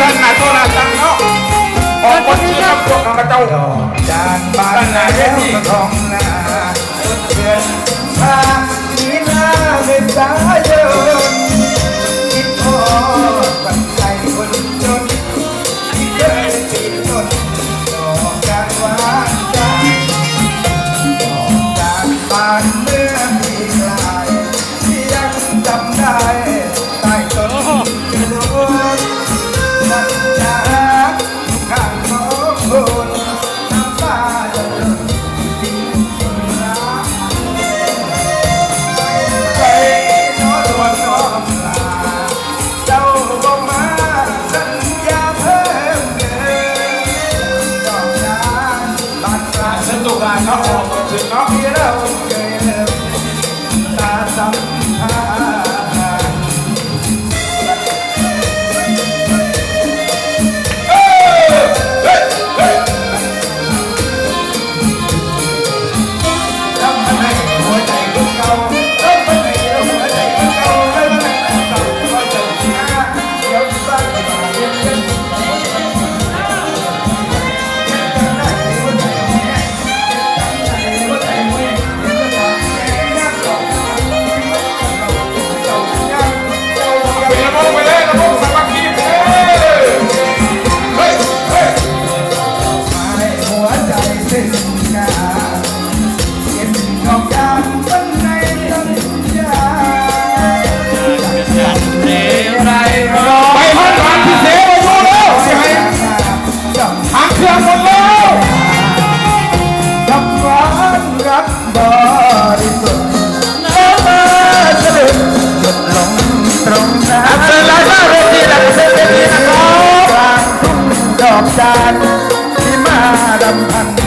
ท่านนาโตราจังเนาะขอบคนที่ทำพวกข้าพเจ้าดอกจานบานแล้วทองนาเพื่อนพาดีหน้าเมตายเยินคิดพอปันจัยคนจนที่เคยติดต้นดอกจานวางใจานอกจานบานเมื่อมีลายยังจำได้ใต้ต้น I'll get up again. sad, the madam and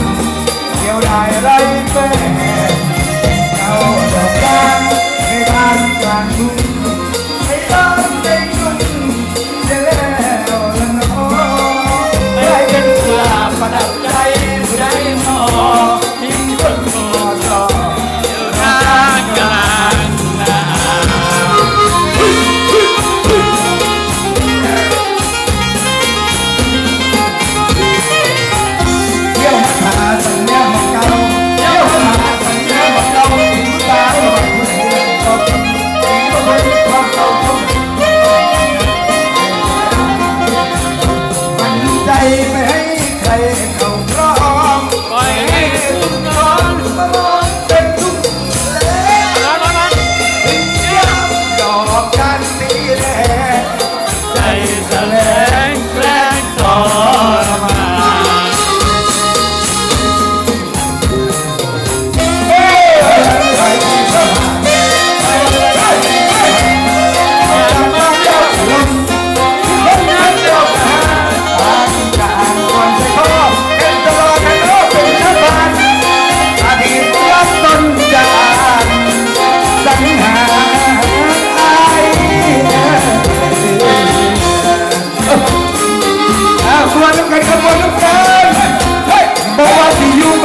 Mexico.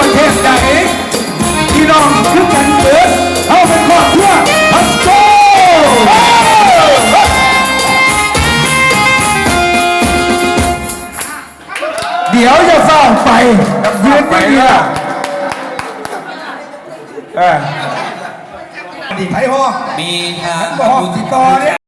ประเทศใดพี่น้องทุกกันเกิดเอาเป็นครอบครัวพัสโกเดี๋ยวจะฟ้องไปยืนไปนี่ล่ะเอดีไพ่ห้องมีทางบอกติดต่อเนี่ย